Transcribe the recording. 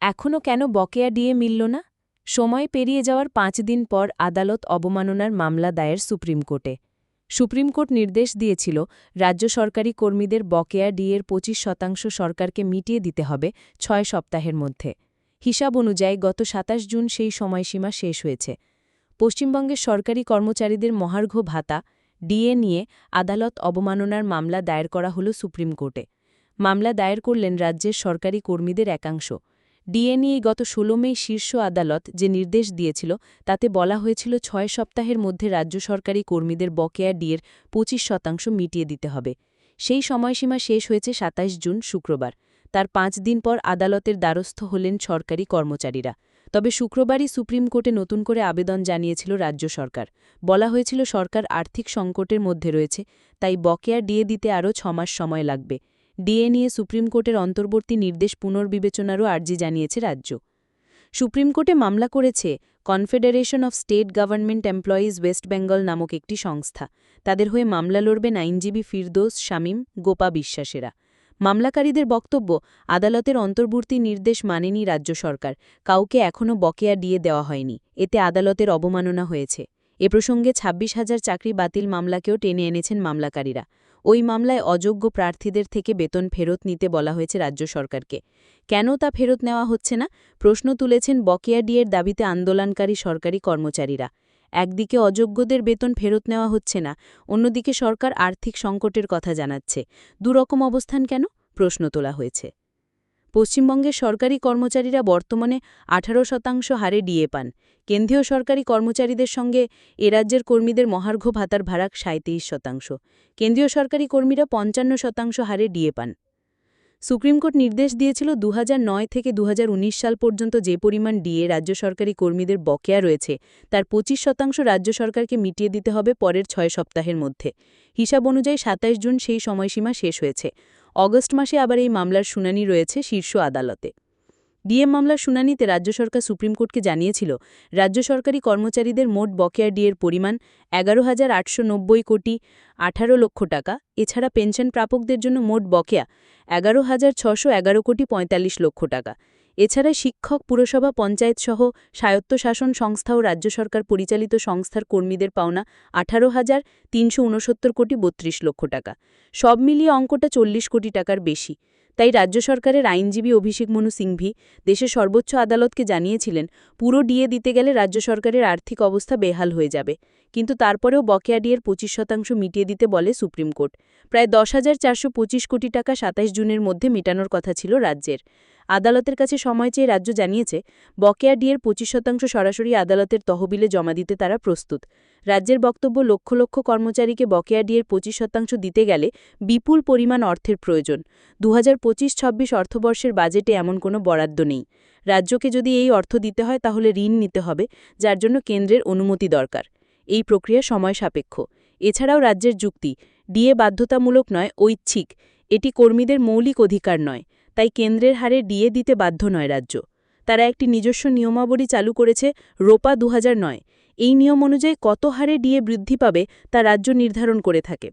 এখনও কেন বকেয়া ডিএ মিলল না? সময় পেরিয়ে যাওয়ার পাঁচ দিন পর আদালত অবমাননার মামলা দায়ের সুপ্রিম কোর্টে। সুপ্রিম কোর্ট নির্দেশ দিয়েছিল, রাজ্য সরকারি কর্মীদের বকেয়া ডিএর পঁচিশ শতাংশ সরকারকে মিটিয়ে দিতে হবে ছয় সপ্তাহের মধ্যে। হিসাব অনুযায়ী গত সাতাশ জুন সেই সময়সীমা শেষ হয়েছে। পশ্চিমবঙ্গের সরকারি কর্মচারীদের মহার্ঘ ভাতা ডিএ নিয়ে আদালত অবমাননার মামলা দায়ের করা হল সুপ্রিম কোর্টে। মামলা দায়ের করলেন রাজ্যের সরকারি কর্মীদের একাংশ। ডিএ নিয়ে গত ষোলো মে শীর্ষ আদালত যে নির্দেশ দিয়েছিল, তাতে বলা হয়েছিল ছয় সপ্তাহের মধ্যে রাজ্য সরকারি কর্মীদের বকেয়া ডিএর পঁচিশ শতাংশ মিটিয়ে দিতে হবে। সেই সময়সীমা শেষ হয়েছে ২৭ জুন, শুক্রবার। তার পাঁচ দিন পর আদালতের দ্বারস্থ হলেন সরকারি কর্মচারীরা। তবে শুক্রবারই সুপ্রিম কোর্টে নতুন করে আবেদন জানিয়েছিল রাজ্য সরকার। বলা হয়েছিল সরকার আর্থিক সংকটের মধ্যে রয়েছে, তাই বকেয়া ডিএ দিতে আরও ছমাস সময় লাগবে। ডিএ নিয়ে সুপ্রিম কোর্টের অন্তর্বর্তী নির্দেশ পুনর্বিবেচনারও আর্জি জানিয়েছে রাজ্য। সুপ্রিম কোর্টে মামলা করেছে confederation of state government employees West Bengal নামক একটি সংস্থা। তাদের হয়ে মামলা লড়বেন আইনজীবী ফিরদোস, শামীম, গোপা বিশ্বাসেরা। মামলাকারীদের বক্তব্য, আদালতের অন্তর্বর্তী নির্দেশ মানেনি রাজ্য সরকার। কাউকে এখনও বকেয়া ডিএ দেওয়া হয়নি। এতে আদালতের অবমাননা হয়েছে। এ প্রসঙ্গে ছাব্বিশ হাজার চাকরি বাতিল মামলাকেও টেনে এনেছেন মামলাকারীরা। ওই মামলায় অযোগ্য প্রার্থীদের থেকে বেতন ফেরত নিতে বলা হয়েছে রাজ্য সরকারকে। কেন তা ফেরত নেওয়া হচ্ছে না? প্রশ্ন তুলেছেন বকেয়া ডিএর দাবিতে আন্দোলনকারী সরকারি কর্মচারীরা। একদিকে অযোগ্যদের বেতন ফেরত নেওয়া হচ্ছে না, অন্যদিকে সরকার আর্থিক সংকটের কথা জানাচ্ছে। দুরকম অবস্থান কেন? প্রশ্ন তোলা হয়েছে। পশ্চিমবঙ্গের সরকারি কর্মচারীরা বর্তমানে আঠারো শতাংশ হারে ডিএ পান। কেন্দ্রীয় সরকারি কর্মচারীদের সঙ্গে এ রাজ্যের কর্মীদের মহার্ঘ ভাতার ভাড়া সাঁত্রিশ শতাংশ। কেন্দ্রীয় সরকারি কর্মীরা পঞ্চান্ন শতাংশ হারে ডিএ পান। সুপ্রিম কোর্ট নির্দেশ দিয়েছিল দু হাজার নয় থেকে দু হাজার উনিশ সাল পর্যন্ত যে পরিমাণ ডিএ রাজ্য সরকারি কর্মীদের বকেয়া রয়েছে, তার পঁচিশ শতাংশ রাজ্য সরকারকে মিটিয়ে দিতে হবে পরের ছয় সপ্তাহের মধ্যে। হিসাব অনুযায়ী সাতাইশ জুন সেই সময়সীমা শেষ হয়েছে। অগস্ট মাসে আবার এই মামলার শুনানি রয়েছে শীর্ষ আদালতে। ডিএম মামলার শুনানিতে রাজ্য সরকার সুপ্রিম কোর্টকে জানিয়েছিল, রাজ্য সরকারি কর্মচারীদের মোট বকেয়া ডিএর পরিমাণ এগারো হাজার আটশো কোটি আঠারো লক্ষ টাকা, এছাড়া পেনশন প্রাপকদের জন্য মোট বকেয়া এগারো হাজার ছশো এগারো কোটি পঁয়তাল্লিশ লক্ষ টাকা। এছাড়া শিক্ষক, পুরসভা, পঞ্চায়েতসহ স্বায়ত্তশাসন সংস্থা ও রাজ্য সরকার পরিচালিত সংস্থার কর্মীদের পাওনা আঠারো হাজার তিনশো কোটি বত্রিশ লক্ষ টাকা। সব মিলিয়ে অঙ্কটা চল্লিশ কোটি টাকার বেশি। তাই রাজ্য সরকারের আইনজীবী অভিষেক মনু সিংভি দেশের সর্বোচ্চ আদালতকে জানিয়েছিলেন, পুরো ডিএ দিতে গেলে রাজ্য সরকারের আর্থিক অবস্থা বেহাল হয়ে যাবে। কিন্তু তারপরেও বকেয়া ডিএর পঁচিশ শতাংশ মিটিয়ে দিতে বলে সুপ্রিম কোর্ট। প্রায় দশ কোটি টাকা সাতাইশ জুনের মধ্যে মেটানোর কথা ছিল রাজ্যের। আদালতের কাছে সময় চেয়ে রাজ্য জানিয়েছে, বকেয়া ডিয়ের পঁচিশ শতাংশ সরাসরি আদালতের তহবিলে জমা দিতে তারা প্রস্তুত। রাজ্যের বক্তব্য লক্ষ লক্ষ কর্মচারীকে বকেয়া ডিয়ের পঁচিশ শতাংশ দিতে গেলে বিপুল পরিমাণ অর্থের প্রয়োজন। দু হাজার পঁচিশ ছাব্বিশ অর্থবর্ষের বাজেটে এমন কোনো বরাদ্দ নেই। রাজ্যকে যদি এই অর্থ দিতে হয়, তাহলে ঋণ নিতে হবে, যার জন্য কেন্দ্রের অনুমতি দরকার। এই প্রক্রিয়া সময় সাপেক্ষ। এছাড়াও রাজ্যের যুক্তি, ডিএ বাধ্যতামূলক নয়, ঐচ্ছিক। এটি কর্মীদের মৌলিক অধিকার নয়। তাই কেন্দ্রের হারে ডিএ দিতে বাধ্য নয় রাজ্য। তারা একটি নিজস্ব নিয়মাবলী চালু করেছে রোপা দু হাজার নয়। এই নিয়ম অনুযায়ী কত হারে ডিএ বৃদ্ধি পাবে তা রাজ্য নির্ধারণ করে থাকে।